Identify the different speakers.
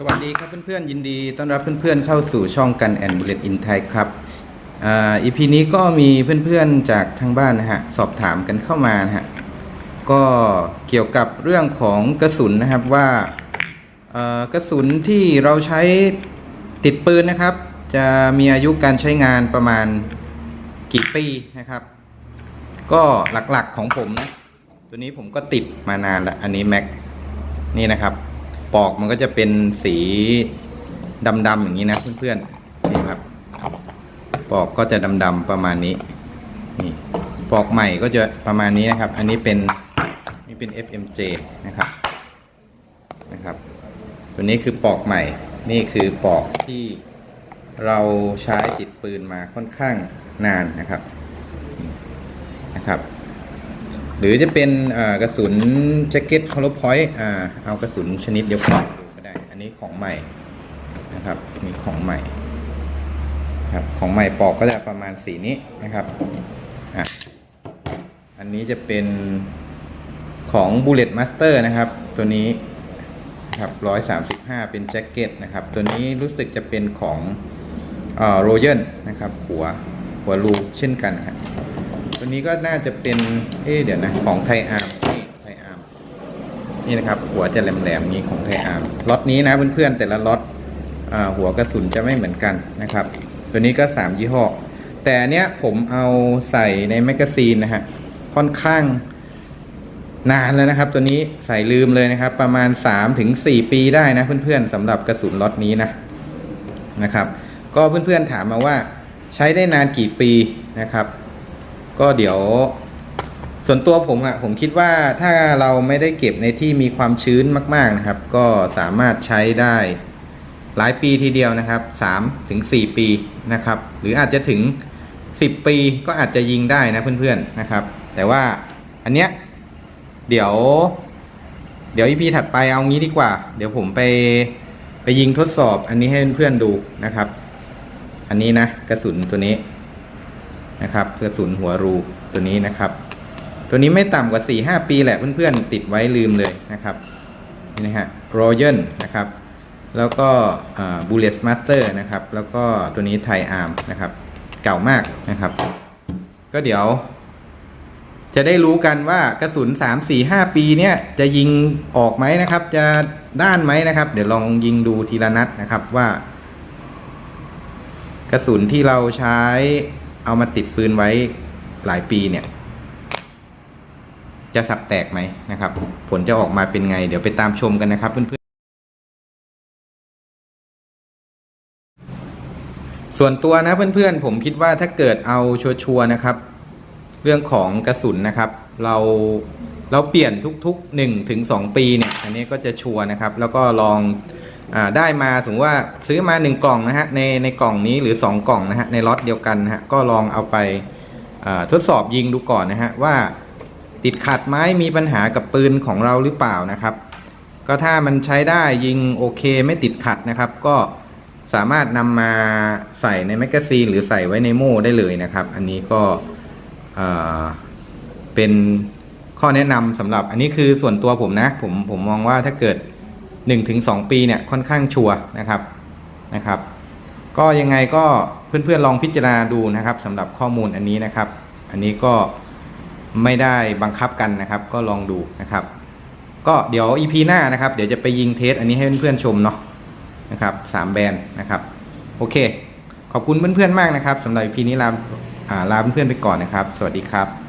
Speaker 1: สวัสดีครับเพื่อนๆยินดีต้อนรับเพื่อนๆเข้าสู่ช่องกันแอนบุเลตอินไทยครับอ่าอีพีนี้ก็มีเพื่อนๆจากทางบ้านนะฮะสอบถามกันเข้ามานะฮะก็เกี่ยวกับเรื่องของกระสุนนะครับว่าอ่อกระสุนที่เราใช้ติดปืนนะครับ จะมีอายุการใช้งานประมาณกี่ปีนะครับ ก็หลักๆของผมนะตัวนี้ผมก็ติดมานานล้วอันนี้แม็กนี่นะครับ ปอกมันก็จะเป็นสีดำๆอย่างนี้นะเพื่อนๆนี่ครับ ปอกก็จะดำๆประมาณนี้นี่ปอกใหม่ก็จะประมาณนี้นะครับ อันนี้เป็นนี่เป็น FMJ นะครับนะครับ ตัวนี้คือปอกใหม่ นี่คือปอกที่เราใช้ติดปืนมาค่อนข้างนานนะครับนะครับ หรือจะเป็นกระสุนแจ็คเก็ตฮอลโลพอยต์เอากระสุนชนิดเดียวกันดูก็ได้ อันนี้ของใหม่นะครับมีของใหม่ครับของใหม่ปอกก็จะประมาณสีนี้นะครับอะอันนี้จะเป็นของ Bullet Master นะครับ ตัวนี้ครับ135เป็นแจ็คเก็ตนะครับ ตัวนี้รู้สึกจะเป็นของโรเยนนะครับ หัวหัวรูเช่นกันครับ ตัวนี้ก็น่าจะเป็นเอ๊เดี๋ยวนะของไทอาร์มนี่ไทอาร์มนี่นะครับ หัวจะแหลมๆนี้ของไทอาร์มล็อตนี้นะเพื่อนๆแต่ละล็อตหัวกระสุนจะไม่เหมือนกันนะครับ ตัวนี้ก็ 3 ยี่ห้อ แต่อันเนี้ยผมเอาใส่ในแมกกาซีนนะฮะค่อนข้างนานแล้วนะครับ ตัวนี้ใส่ลืมเลยนะครับ ประมาณ 3-4 ปีได้นะเพื่อนๆสำหรับกระสุนล็อตนี้นะนะครับ ก็เพื่อนๆถามมาว่าใช้ได้นานกี่ปีนะครับ ก็เดี๋ยวส่วนตัวผมอะ่ะผมคิดว่าถ้าเราไม่ได้เก็บในที่มีความชื้นมากๆนะครับ ก็สามารถใช้ได้หลายปีทีเดียวนะครับ3ถึง4ปีนะครับ หรืออาจจะถึง 10 ปีก็อาจจะยิงได้นะเพื่อนๆนะครับ แต่ว่าอันเนี้ยเดี๋ยว เดี๋ยวอีพีถัดไปเอางี้ดีกว่า เดี๋ยวผมไปไปยิงทดสอบอันนี้ให้เพื่อนๆดูนะครับ อันนี้นะกระสุนตัวนี้ นะครับกระสุนหัวรูตัวนี้นะครับ ตัวนี้ไม่ต่ำกว่า 4-5 ปีแหละเพื่อนๆ ติดไว้ลืมเลยนะครับนี่นะฮะ Royal นะครับ แล้วก็บูเลตมาสเตอร์นะครับ แล้วก็ตัวนี้ไทอาร์มนะครับ เก่ามากนะครับ ก็เดี๋ยว จะได้รู้กันว่ากระสุน 3 4 5 ปีเนี่ยจะยิงออกไหมนะครับ จะด้านไหมนะครับ เดี๋ยวลองยิงดูทีละนัดนะครับว่า กระสุนที่เราใช้ เอามาติดปืนไว้หลายปีเนี่ย จะสับแตกไหมนะครับ ผลจะออกมาเป็นไง เดี๋ยวไปตามชมกันนะครับเพื่อนๆส่วนตัวนะเพื่อนๆ ผมคิดว่าถ้าเกิดเอาชัวร์ๆนะครับ เรื่องของกระสุนนะครับ เราเราเปลี่ยนทุกๆ1ถึง2ปีเนี่ย อันนี้ก็จะชัวร์นะครับ แล้วก็ลอง ได้มาสมมติว่าซื้อมา 1 กล่องนะฮะในในกล่องนี้หรือ 2 กล่องนะฮะในล็อตเดียวกันนะฮะก็ลองเอาไปทดสอบยิงดูก่อนนะฮะว่าติดขัดไหมมีปัญหากับปืนของเราหรือเปล่านะครับ ก็ถ้ามันใช้ได้ยิงโอเคไม่ติดขัดนะครับ ก็สามารถนำมาใส่ในแมกกาซีนหรือใส่ไว้ในโม่ได้เลยนะครับ อันนี้ก็เป็นข้อแนะนำสำหรับอันนี้คือส่วนตัวผมนะ ผมผมมองว่าถ้าเกิด 1-2 ปีเนี่ยค่อนข้างชัวร์นะครับนะครับ ก็ยังไงก็เพื่อนๆลองพิจารณาดูนะครับสำหรับข้อมูลอันนี้นะครับ อันนี้ก็ไม่ได้บังคับกันนะครับ ก็ลองดูนะครับ ก็เดี๋ยว EP หน้านะครับ เดี๋ยวจะไปยิงเทสอันนี้ให้เพื่อนๆชมเนาะนะครับสามแบรนด์นะครับ โอเค ขอบคุณเพื่อนๆมากนะครับสำหรับ EP นี้ลาอ่าลาเพื่อนๆไปก่อนนะครับ สวัสดีครับ